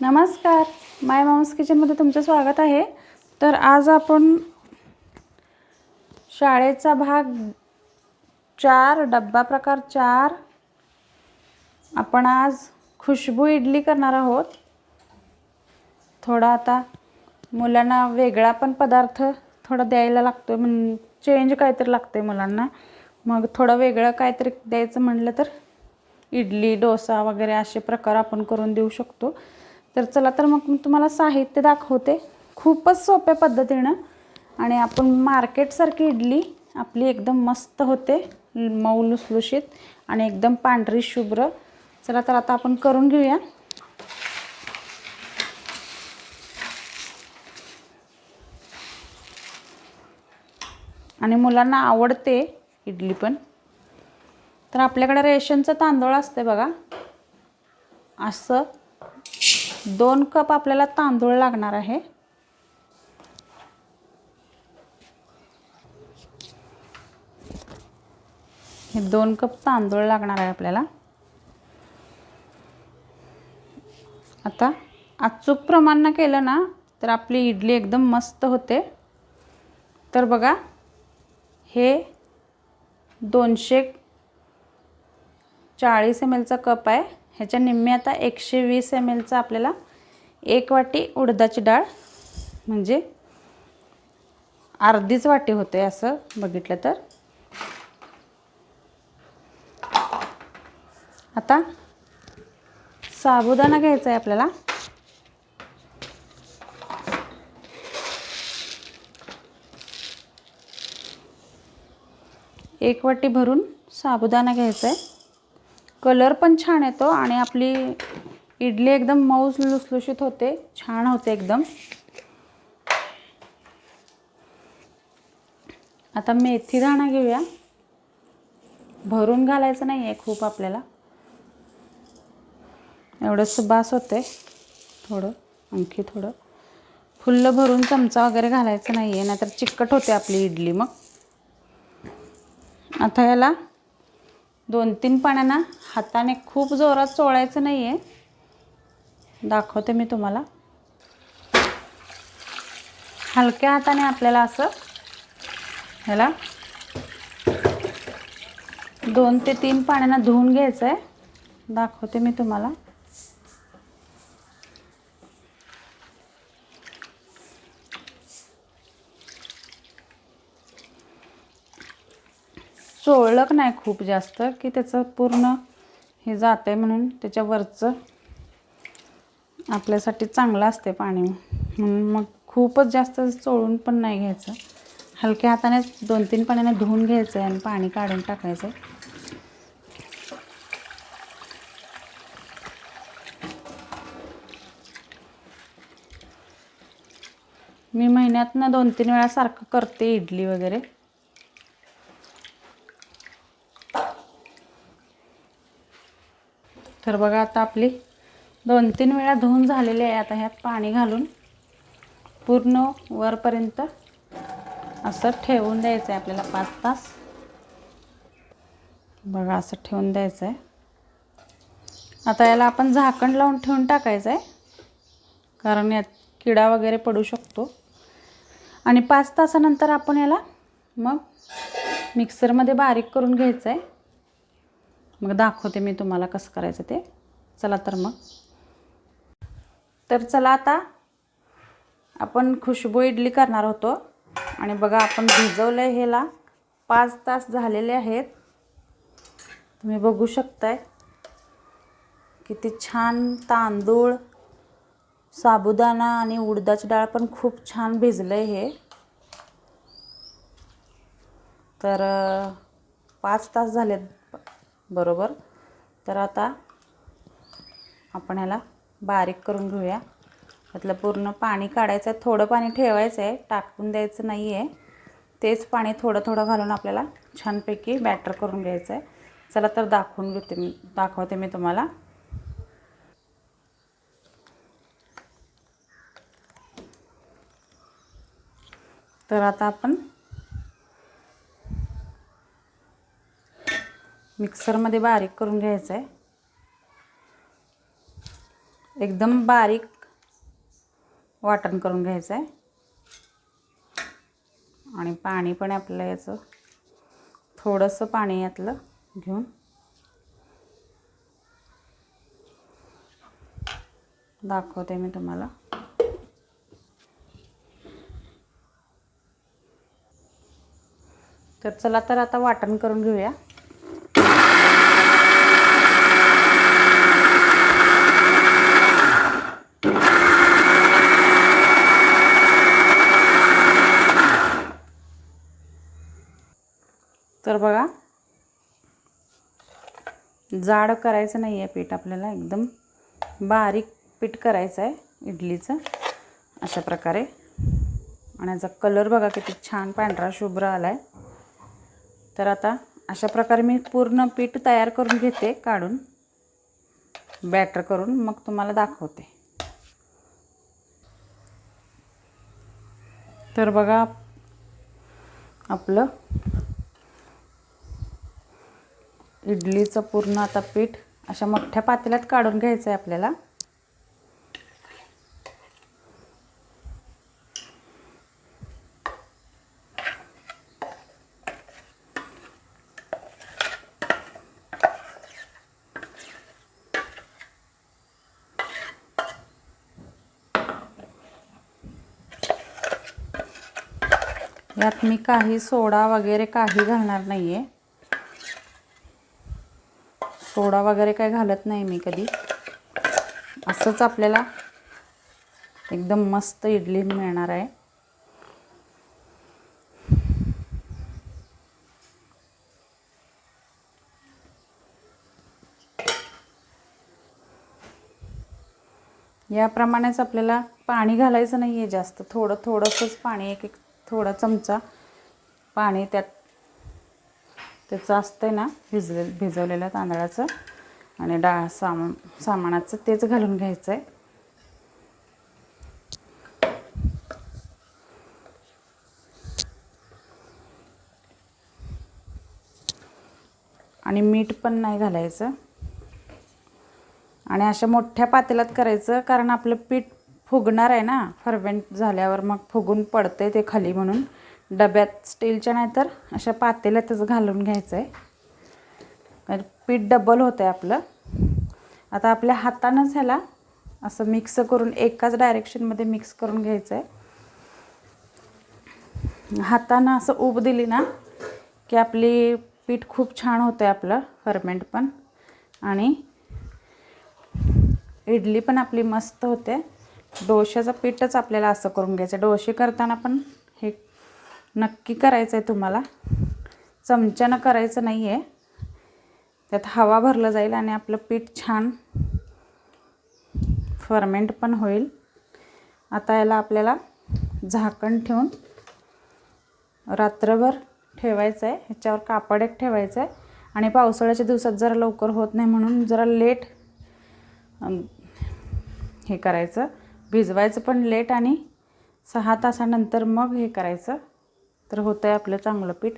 नमस्कार. माय माऊस किचनमध्ये तुमचं स्वागत आहे. तर आज आपण शाळेचा भाग चार डब्बा प्रकार चार आपण आज खुशबू इडली करणार आहोत. थोडा आता मुलांना वेगळा पण पदार्थ थोडा द्यायला लागतो म्हण चेंज काहीतरी लागतं आहे मुलांना. मग थोडं वेगळं काहीतरी द्यायचं म्हटलं तर इडली डोसा वगैरे असे प्रकार आपण करून देऊ शकतो. तर चला तर मग मी तुम्हाला साहित्य दाखवते. खूपच सोप्या पद्धतीनं. आणि आपण मार्केटसारखी इडली आपली एकदम मस्त होते. मऊ लुसलुशीत आणि एकदम पांढरी शुभ्र. चला तर आता आपण करून घेऊया. आणि मुलांना आवडते इडली पण. तर आपल्याकडे रेशनचं तांदूळ असते बघा. असं दोन कप आपल्याला तांदूळ लागणार आहे. हे दोन कप तांदूळ लागणार आहे आपल्याला. आता अचूक प्रमाण केलं ना तर आपली इडली एकदम मस्त होते. तर बघा हे दोनशे चाळीस एम एलचा कप आहे. ह्याच्या निम्मे आता एकशे वीस एम एलचा आपल्याला एक वाटी उडदाची डाळ म्हणजे अर्धीच वाटी होते असं बघितलं तर. आता साबुदाणा घ्यायचा आहे आपल्याला. एक वाटी भरून साबुदाणा घ्यायचा आहे कलर पण छान येतो आणि आपली इडली एकदम मऊस लुसलुशीत होते. छान होते एकदम. आता मेथी दाणा घेऊया. भरून घालायचं नाही आहे खूप आपल्याला. एवढंच बास होते. थोडं आणखी थोडं. फुल्ल भरून चमचा वगैरे घालायचं नाही आहे नाहीतर चिकट होते आपली इडली मग. आता याला दोन तीन पाण्यानं हाताने खूप जोरात चोळायचं नाही आहे दाखवते मी तुम्हाला. हलक्या हाताने आपल्याला असं ह्याला दोन ते तीन पाण्यानं धुवून घ्यायचं आहे दाखवते मी तुम्हाला. चोळलं नाही खूप जास्त की त्याचं पूर्ण हे जात आहे म्हणून त्याच्यावरचं आपल्यासाठी चांगलं असते पाणी. म्हणून मग खूपच जास्त चोळून पण नाही घ्यायचं. हलक्या हाताने दोन तीन पाण्याने धुवून घ्यायचं आहे आणि पाणी काढून टाकायचं मी महिन्यातनं दोन तीन वेळा सारखं करते इडली वगैरे. तर बघा आता आपली दोन तीन वेळा धुवून झालेली आहे आता ह्यात पाणी घालून. पूर्ण वरपर्यंत असं ठेवून द्यायचं आहे आपल्याला पाच तास. बघा असं ठेवून द्यायचं आहे आता याला आपण झाकण लावून ठेवून टाकायचं आहे कारण यात किडा वगैरे पडू शकतो. आणि पाच तासानंतर आपण याला मग मिक्सरमध्ये बारीक करून घ्यायचं आहे मग दाखवते मी तुम्हाला कसं करायचं ते. चला तर मग. तर चला आता आपण खुशबू इडली करणार होतो. आणि बघा आपण भिजवलं आहे ह्याला. पाच तास झालेले आहेत. तुम्ही बघू शकताय. किती छान तांदूळ साबुदाणा आणि उडदाची डाळ पण खूप छान भिजलं आहे हे. तर पाच तास झालेत. बरोबर? तर आता आपण ह्याला बारीक करून घेऊया. त्यातलं पूर्ण पाणी काढायचं आहे थोडं पाणी ठेवायचं आहे टाकून द्यायचं नाही आहे तेच पाणी थोडं थोडं घालून आपल्याला छानपैकी बॅटर करून घ्यायचं आहे चला तर दाखवून घेते मी दाखवते मी तुम्हाला. तर आता आपण मिक्सरमध्ये बारीक करून घ्यायचं आहे. एकदम बारीक वाटण करून घ्यायचं आहे. आणि पाणी पण आपलं याचं थोडंसं पाणी यातलं घेऊन. दाखवते मी तुम्हाला. तर चला तर आता वाटण करून घेऊया. तर बघा जाड करायचं नाही आहे पीठ आपल्याला एकदम बारीक पीठ करायचं आहे इडलीचं अशा प्रकारे. आणि याचा कलर बघा किती छान पांढरा शुभ्र आला आहे तर आता अशा प्रकारे मी पूर्ण पीठ तयार करून घेते काढून. बॅटर करून मग तुम्हाला दाखवते. तर बघा आपलं इडलीचं पूर्ण आता पीठ अशा मोठ्या पातेल्यात काढून घ्यायचं आहे आपल्याला. यात मी काही सोडा वगैरे काही घालणार नाही आहे सोडा वगैरे काही घालत नाही मी कधी. असंच आपल्याला एकदम मस्त इडली मिळणार आहे. याप्रमाणेच आपल्याला पाणी घालायचं नाही आहे जास्त. थोडं थोडंसंच पाणी एक एक थोडा चमचा पाणी त्यात त्याचं असतं ना भिजले भिजवलेल्या तांदळाचं. आणि डाळ सामान सामानाचं तेच घालून घ्यायचं आहे आणि मीठ पण नाही घालायचं. आणि अशा मोठ्या पातेल्यात करायचं कारण आपलं पीठ फुगणार आहे ना फर्वेंट झाल्यावर मग फुगून पडते ते खाली म्हणून. डब्यात स्टीलच्या नाही तर अशा पातेल्यातच घालून घ्यायचं आहे कारण पीठ डबल होतं आहे आपलं. आता आपल्या हातानंच ह्याला असं मिक्स करून एकाच डायरेक्शनमध्ये मिक्स करून घ्यायचं आहे हातानं असं उब दिली ना की आपली पीठ खूप छान होतं आहे आपलं फर्मेंट पण. आणि इडली पण आपली मस्त होते. डोश्याचं पीठच आपल्याला असं करून घ्यायचं डोसे करताना पण नक्की करायचं आहे तुम्हाला. चमच्यानं करायचं नाही आहे त्यात हवा भरलं जाईल आणि आपलं पीठ छान फर्मेंट पण होईल. आता याला आपल्याला झाकण ठेवून रात्रभर ठेवायचं आहे ह्याच्यावर कापड एक ठेवायचं आहे आणि पावसाळ्याच्या दिवसात जरा लवकर होत नाही म्हणून जरा लेट हे करायचं. भिजवायचं पण लेट आणि सहा तासानंतर मग हे करायचं. तर होतं आहे आपलं चांगलं पीठ.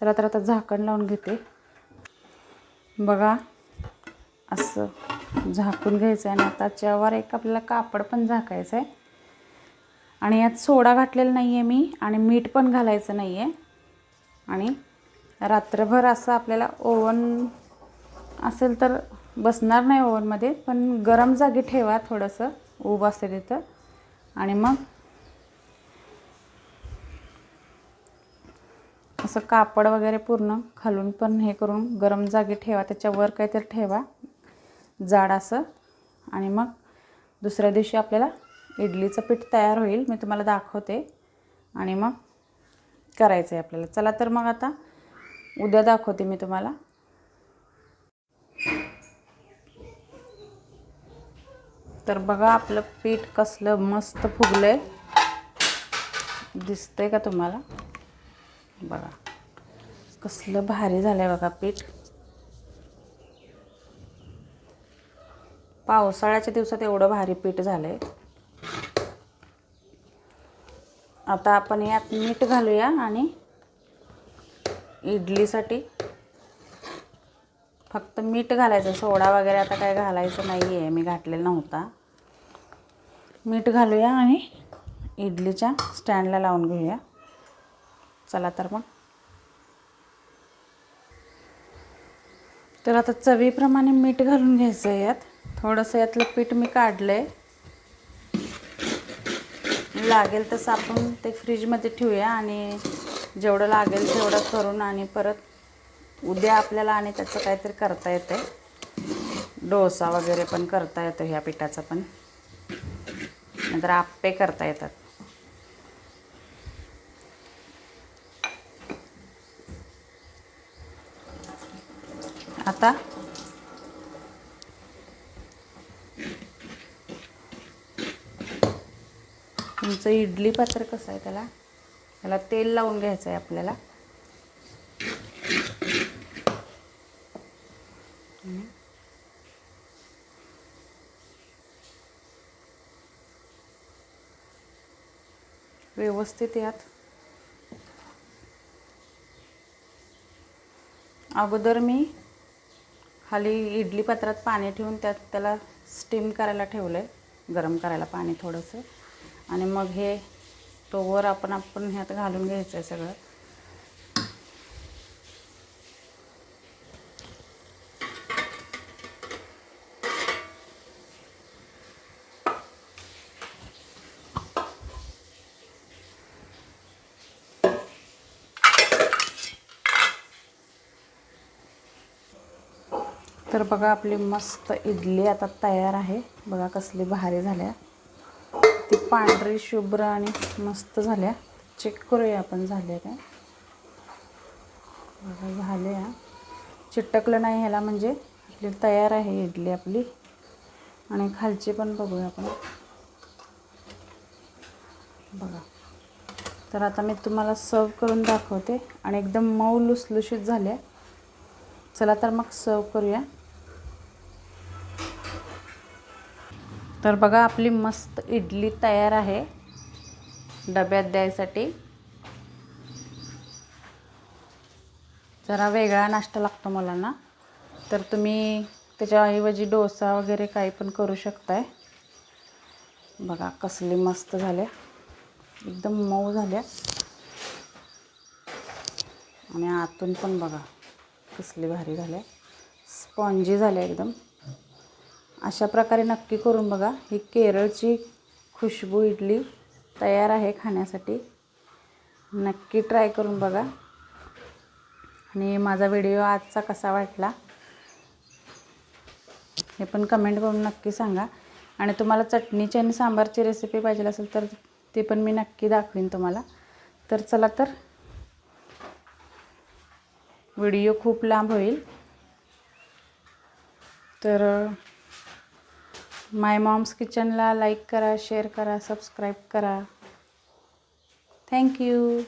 तर आता आता झाकण लावून घेते. बघा असं झाकून घ्यायचं आहे आणि आता त्याच्यावर एक आपल्याला कापड पण झाकायचं आहे. आणि यात सोडा घातलेला नाही आहे मी आणि मीठ पण घालायचं नाही आहे आणि रात्रभर असं आपल्याला ओवन असेल तर बसणार नाही ओव्हनमध्ये पण गरम जागी ठेवा थोडंसं. ऊब असेल तिथं. आणि मग असं कापड वगैरे पूर्ण खालून पण हे करून गरम जागी ठेवा. त्याच्यावर काहीतरी ठेवा. जाड असं. आणि मग दुसऱ्या दिवशी आपल्याला इडलीचं पीठ तयार होईल. मी तुम्हाला दाखवते. आणि मग करायचं आहे आपल्याला. चला तर मग आता उद्या दाखवते मी तुम्हाला. तर बघा आपलं पीठ कसलं मस्त फुगलं आहे दिसतंय का तुम्हाला? बघा. कसलं भारी झालं आहे बघा पीठ. पावसाळ्याच्या दिवसात एवढं भारी पीठ झालं आहे आता आपण यात मीठ घालूया आणि इडलीसाठी फक्त मीठ घालायचं. सोडा वगैरे आता काय घालायचं नाही आहे मी घातलेला नव्हता. मीठ घालूया आणि इडलीच्या स्टँडला लावून घेऊया. चला तर मग. तर आता चवीप्रमाणे मीठ घालून घ्यायचं आहे यात. थोडंसं यातलं पीठ मी काढलं आहे लागेल तसं आपण ते फ्रीजमध्ये ठेवूया आणि जेवढं लागेल तेवढं करून आणि परत उद्या आपल्याला आणि त्याचं काहीतरी करता येतं आहे डोसा वगैरे पण करता येतो ह्या पिठाचा पण. नंतर आप्पे करता येतात. आता तुमचं इडली पात्र कसं आहे त्याला? त्याला तेल लावून घ्यायचं आहे आपल्याला. व्यवस्थित यात. अगोदर मी खाली इडली पात्रात पाणी ठेवून त्यात त्याला स्टीम करायला ठेवलं आहे गरम करायला पाणी थोडंसं. आणि मग हे तो वर आपण आपण ह्यात घालून घ्यायचं आहे सगळं. तर बघा आपली मस्त इडली आता तयार आहे. बघा कसली भारी झाल्या. ती पांढरी शुभ्र आणि मस्त झाल्या. चेक करूया आपण झाल्या काय. बघा झाल्या. चिटकलं नाही ह्याला म्हणजे. आपली तयार आहे इडली आपली. आणि खालची पण बघूया आपण. बघा. तर आता मी तुम्हाला सर्व करून दाखवते. आणि एकदम मऊ लुसलुशीत झाल्या. चला तर मग सर्व करूया. तर बघा आपली मस्त इडली तयार आहे. डब्यात द्यायसाठी. जरा वेगळा नाश्ता लागतो मला ना तर तुम्ही त्याच्याऐवजी डोसा वगैरे काही पण करू शकताय. बघा कसली मस्त झाल्या. एकदम मऊ झाल्या. आणि आतून पण बघा कसली भारी झाल्या. स्पॉन्जी झाल्या एकदम. अशा प्रकारे नक्की करून बघा. ही केरळची खुशबू इडली तयार आहे खाण्यासाठी. नक्की ट्राय करून बघा. आणि माझा व्हिडिओ आजचा कसा वाटला हे पण कमेंट करून नक्की सांगा. आणि तुम्हाला चटणीची आणि सांबारची रेसिपी पाहिजे असेल तर ती पण मी नक्की दाखवीन तुम्हाला. तर चला तर व्हिडिओ खूप लांब होईल. तर माय मॉम्स किचनला लाईक करा शेअर करा सबस्क्राईब करा. Thank you